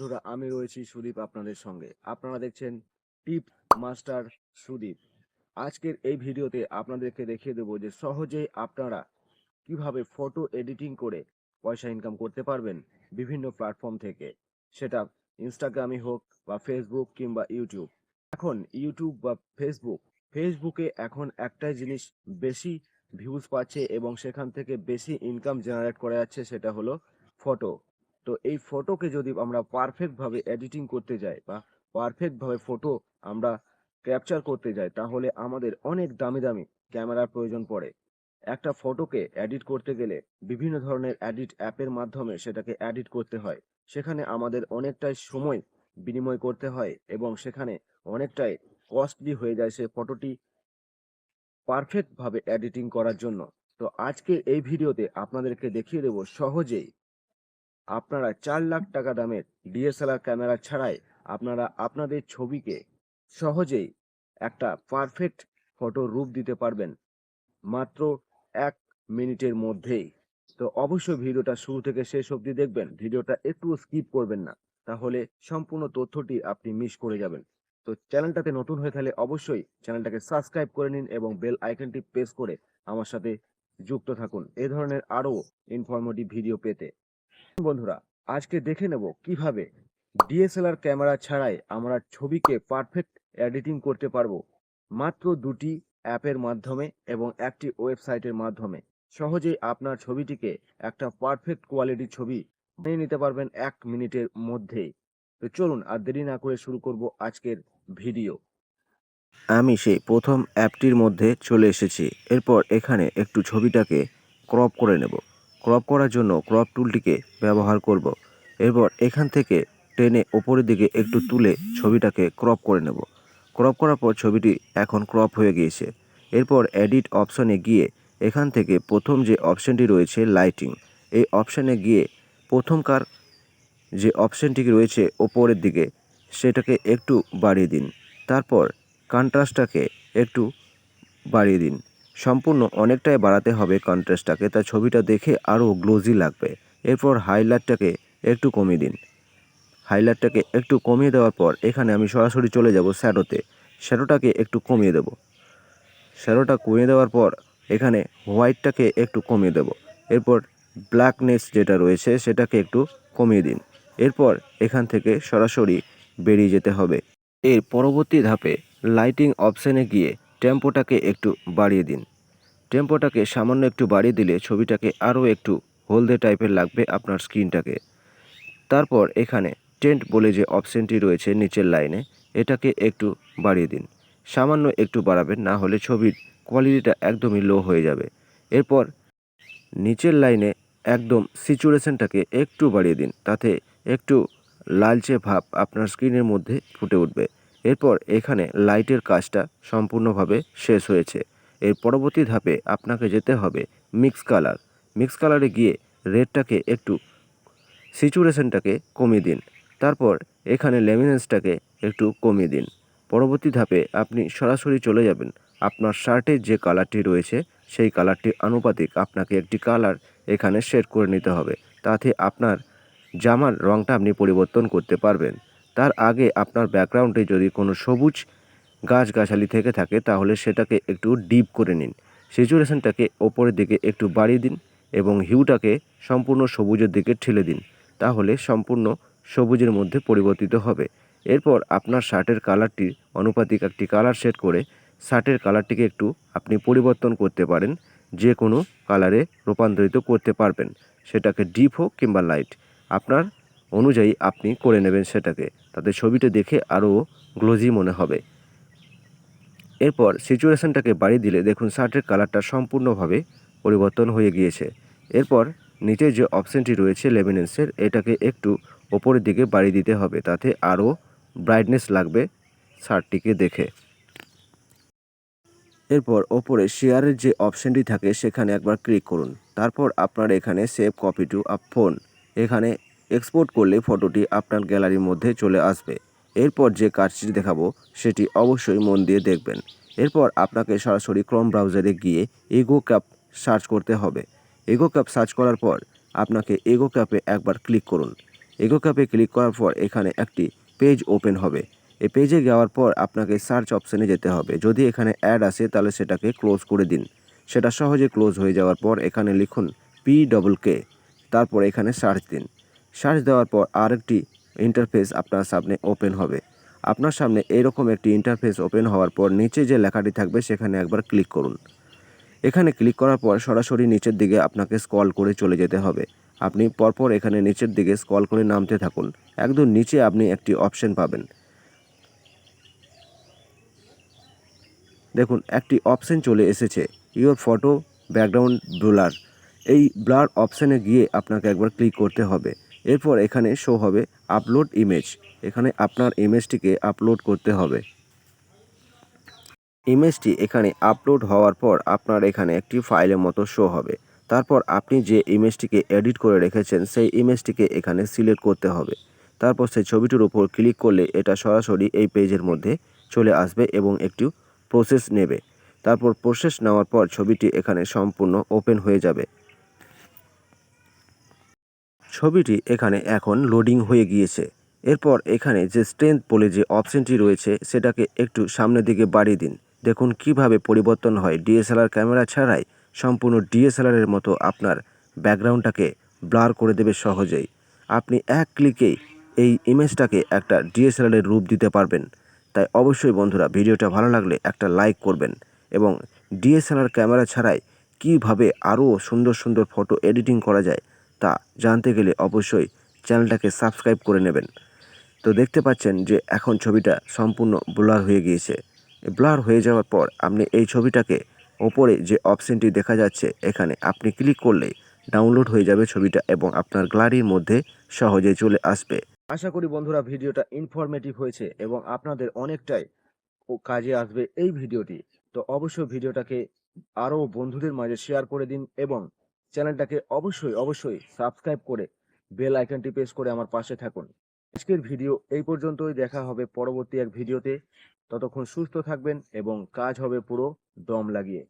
বন্ধুরা, আমি রয়েছি সুদীপ আপনাদের সঙ্গে। আপনারা দেখছেন টিপ মাস্টার সুদীপ। আজকের এই ভিডিওতে আপনাদেরকে দেখিয়ে দেবো যে সহজেই আপনারা কীভাবে ফটো এডিটিং করে পয়সা ইনকাম করতে পারবেন বিভিন্ন প্ল্যাটফর্ম থেকে। সেটা ইনস্টাগ্রামই হোক বা ফেসবুক কিংবা ইউটিউব এখন ইউটিউব বা ফেসবুক ফেসবুকে এখন একটাই জিনিস বেশি ভিউজ পাচ্ছে এবং সেখান থেকে বেশি ইনকাম জেনারেট করা যাচ্ছে, সেটা হলো ফটো তো এই ফটোকে যদি আমরা পারফেক্ট ভাবে এডিটিং করতে যাই বা পারফেক্ট ভাবে ফটো আমরা ক্যাপচার করতে যাই, তাহলে আমাদের অনেক দামি দামি ক্যামেরার প্রয়োজন পড়ে। একটা ফটোকে এডিট করতে গেলে বিভিন্ন ধরনের এডিট অ্যাপের মাধ্যমে সেটাকে এডিট করতে হয়। সেখানে আমাদের অনেকটাই সময় বিনিময় করতে হয় এবং সেখানে অনেকটাই কস্টলি হয়ে যায় সে ফটোটি পারফেক্ট ভাবে এডিটিং করার জন্য। তো আজকে এই ভিডিওতে আপনাদেরকে দেখিয়ে দেব সহজেই আপনারা চার লাখ টাকা দামের ডিএসএলআর ক্যামেরা ছাড়াই আপনারা আপনাদের ছবিকে সহজেই একটা পারফেক্ট ফটো রূপ দিতে পারবেন মাত্র এক মিনিটের মধ্যেই। তো অবশ্যই ভিডিওটা শুরু থেকে শেষ অবধি দেখবেন, ভিডিওটা একটু স্কিপ করবেন না, তাহলে সম্পূর্ণ তথ্যটি আপনি মিস করে যাবেন। তো চ্যানেলটাতে নতুন হয়ে থাকলে অবশ্যই চ্যানেলটাকে সাবস্ক্রাইব করে নিন এবং বেল আইকনটি প্রেস করে আমার সাথে যুক্ত থাকুন। এ ধরনের আরও ইনফরমেটিভ ভিডিও পেতে। বন্ধুরা, আজকে দেখে নেব কীভাবে ডিএসএলআর ক্যামেরা ছাড়াই আমরা ছবিকে পারফেক্ট এডিটিং করতে পারব। মাত্র দুটি অ্যাপের মাধ্যমে এবং একটি ওয়েবসাইটের মাধ্যমে। সহজেই আপনার ছবিটিকে একটা পারফেক্ট কোয়ালিটির ছবি নিয়ে নিতে পারবেন এক মিনিটের মধ্যেই। তো চলুন আর দেরি না করে শুরু করব আজকের ভিডিও। আমি সেই প্রথম অ্যাপটির মধ্যে চলে এসেছি। এরপর এখানে একটু ছবিটাকে ক্রপ করে নেব। ক্রপ করার জন্য ক্রপ টুলটিকে ব্যবহার করব। এরপর এখান থেকে টেনে ওপরের দিকে একটু তুলে ছবিটাকে ক্রপ করে নেব। ক্রপ করার পর ছবিটি এখন ক্রপ হয়ে গিয়েছে। এরপর এডিট অপশনে গিয়ে এখান থেকে প্রথম যে অপশানটি রয়েছে লাইটিং, এই অপশানে গিয়ে প্রথমকার যে অপশানটি রয়েছে ওপরের দিকে, সেটাকে একটু বাড়িয়ে দিন। তারপর কন্ট্রাস্টটাকে একটু বাড়িয়ে দিন। সম্পূর্ণ অনেকটাই বাড়াতে হবে কন্ট্রাস্টটাকে, তা ছবিটা দেখে আরও গ্লোজি লাগবে। এরপর হাইলাইটটাকে একটু কমিয়ে দিন। হাইলাইটটাকে একটু কমিয়ে দেওয়ার পর এখানে আমি সরাসরি চলে যাব শ্যাডোতে। শ্যাডোটাকে একটু কমিয়ে দেব। শ্যাডোটা কমিয়ে দেওয়ার পর এখানে হোয়াইটটাকে একটু কমিয়ে দেব। এরপর ব্ল্যাকনেস যেটা রয়েছে সেটাকে একটু কমিয়ে দিন। এরপর এখান থেকে সরাসরি বেরিয়ে যেতে হবে। এর পরবর্তী ধাপে লাইটিং অপশানে গিয়ে টেম্পোটাকে একটু বাড়িয়ে দিন। টেম্পোটাকে সামান্য একটু বাড়িয়ে দিলে ছবিটাকে আরও একটু হলদে টাইপের লাগবে আপনার স্ক্রিনটাকে। তারপর এখানে টেন্ট বলে যে অপশানটি রয়েছে নিচের লাইনে, এটাকে একটু বাড়িয়ে দিন। সামান্য একটু বাড়াবেন, না হলে ছবির কোয়ালিটিটা একদমই লো হয়ে যাবে। এরপর নিচের লাইনে একদম সিচুয়েশনটাকে একটু বাড়িয়ে দিন, তাতে একটু লালচে ভাব আপনার স্ক্রিনের মধ্যে ফুটে উঠবে। এরপর এখানে লাইটের কাজটা সম্পূর্ণভাবে শেষ হয়েছে। এর পরবর্তী ধাপে আপনাকে যেতে হবে মিক্স কালার মিক্স কালারে গিয়ে রেডটাকে একটু সিচুয়েশনটাকে কমিয়ে দিন। তারপর এখানে লেমিনেন্সটাকে একটু কমিয়ে দিন। পরবর্তী ধাপে আপনি সরাসরি চলে যাবেন। আপনার শার্টের যে কালারটি রয়েছে, সেই কালারটির আনুপাতিক আপনাকে একটি কালার এখানে সেট করে নিতে হবে। তাতে আপনার জামার রঙটা আপনি পরিবর্তন করতে পারবেন। তার আগে আপনার ব্যাকগ্রাউন্ডে যদি কোনো সবুজ গাছগাছালি থেকে থাকে, তাহলে সেটাকে একটু ডিপ করে নিন। সিচুয়েশনটাকে ওপরের দিকে একটু বাড়িয়ে দিন এবং হিউটাকে সম্পূর্ণ সবুজের দিকে ঠেলে দিন। তাহলে সম্পূর্ণ সবুজের মধ্যে পরিবর্তিত হবে। এরপর আপনার শার্টের কালারটি, অনুপাতিক একটি কালার সেট করে শার্টের কালারটিকে একটু আপনি পরিবর্তন করতে পারেন। যে কোনো কালারে রূপান্তরিত করতে পারবেন। সেটাকে ডিপ হোক কিংবা লাইট। আপনার অনুযায়ী আপনি করে নেবেন সেটাকে। তাতে ছবিটা দেখে আরও গ্লোজি মনে হবে। এরপর সিচুয়েশানটাকে বাড়িয়ে দিলে দেখুন শার্টের কালারটা সম্পূর্ণভাবে পরিবর্তন হয়ে গিয়েছে। এরপর নিচে যে অপশানটি রয়েছে লেমিনেন্সের, এটাকে একটু ওপরের দিকে বাড়িয়ে দিতে হবে, তাতে আরও ব্রাইটনেস লাগবে শার্টটিকে দেখে। এরপর ওপরে শেয়ারের যে অপশানটি থাকে, সেখানে একবার ক্লিক করুন। তারপর আপনার এখানে save copy to up phone. এখানে এক্সপোর্ট করলে ফটোটি আপনার গ্যালারির মধ্যে চলে আসবে। এরপর যে কাজটি দেখাবো, সেটি অবশ্যই মন দিয়ে দেখবেন। এরপর আপনাকে সরাসরি ক্রোম ব্রাউজারে গিয়ে এগো ক্যাপ সার্চ করতে হবে। এগো ক্যাপ সার্চ করার পর আপনাকে এগো ক্যাপে একবার ক্লিক করুন। এগো ক্যাপে ক্লিক করার পর এখানে একটি পেজ ওপেন হবে। এই পেজে যাওয়ার পর আপনাকে সার্চ অপশানে যেতে হবে। যদি এখানে অ্যাড আসে, তাহলে সেটাকে ক্লোজ করে দিন। সেটা সহজে ক্লোজ হয়ে যাওয়ার পর এখানে লিখুন পি ডবল কে তারপর এখানে সার্চ দিন। সার্চ দেওয়ার পর আরেকটি ইন্টারফেস আপনার সামনে ওপেন হবে। আপনার সামনে এরকম একটি ইন্টারফেস ওপেন হওয়ার পর নিচে যে লেখাটি থাকবে সেখানে একবার ক্লিক করুন। এখানে ক্লিক করার পর সরাসরি নিচের দিকে আপনাকে স্কল করে চলে যেতে হবে। আপনি পরপর এখানে নিচের দিকে স্কল করে নামতে থাকুন। একদম নিচে আপনি একটি অপশন পাবেন। দেখুন, একটি অপশন চলে এসেছে ইওর ফটো ব্যাকগ্রাউন্ড ব্লার এই ব্লার অপশানে গিয়ে আপনাকে একবার ক্লিক করতে হবে। এরপর এখানে শো হবে আপলোড ইমেজ এখানে আপনার ইমেজটিকে আপলোড করতে হবে। ইমেজটি এখানে আপলোড হওয়ার পর আপনার এখানে একটি ফাইলের মতো শো হবে। তারপর আপনি যে ইমেজটিকে এডিট করে রেখেছেন, সেই ইমেজটিকে এখানে সিলেক্ট করতে হবে। তারপর সেই ছবিটির উপর ক্লিক করলে এটা সরাসরি এই পেজের মধ্যে চলে আসবে এবং একটি প্রসেস নেবে। তারপর প্রসেস নেওয়ার পর ছবিটি এখানে সম্পূর্ণ ওপেন হয়ে যাবে। ছবিটি এখানে এখন লোডিং হয়ে গিয়েছে। এরপর এখানে যে স্ট্রেংথ বলে যে অপশনটি রয়েছে, সেটাকে একটু সামনের দিকে বাড়িয়ে দিন। দেখুন কীভাবে পরিবর্তন হয়। ডিএসএলআর ক্যামেরা ছাড়াই সম্পূর্ণ ডিএসএলআরের মতো আপনার ব্যাকগ্রাউন্ডটাকে ব্লার করে দেবে সহজেই। আপনি এক ক্লিকেই এই ইমেজটাকে একটা ডিএসএলআরের রূপ দিতে পারবেন। তাই অবশ্যই বন্ধুরা ভিডিওটা ভালো লাগলে একটা লাইক করবেন এবং ডিএসএলআর ক্যামেরা ছাড়াই কীভাবে আরও সুন্দর সুন্দর ফটো এডিটিং করা যায় তা জানতে গেলে অবশ্যই চ্যানেলটাকে সাবস্ক্রাইব করে নেবেন। তো দেখতে পাচ্ছেন যে এখন ছবিটা সম্পূর্ণ ব্লার হয়ে গিয়েছে। ব্লার হয়ে যাওয়ার পর আপনি এই ছবিটাকে ওপরে যে অপশনটি দেখা যাচ্ছে, এখানে আপনি ক্লিক করলে ডাউনলোড হয়ে যাবে ছবিটা এবং আপনার গ্যালারির মধ্যে সহজে চলে আসবে। আশা করি বন্ধুরা ভিডিওটা ইনফরমেটিভ হয়েছে এবং আপনাদের অনেকটাই কাজে আসবে এই ভিডিওটি। তো অবশ্যই ভিডিওটাকে আরও বন্ধুদের মাঝে শেয়ার করে দিন এবং চ্যানেলটাকে অবশ্যই অবশ্যই সাবস্ক্রাইব করে বেল আইকনটি প্রেস করে আমার পাশে থাকুন। আজকের ভিডিও এই পর্যন্তই। দেখা হবে পরবর্তী এক ভিডিওতে। ততক্ষণ সুস্থ থাকবেন এবং কাজ হবে পুরো দম লাগিয়ে।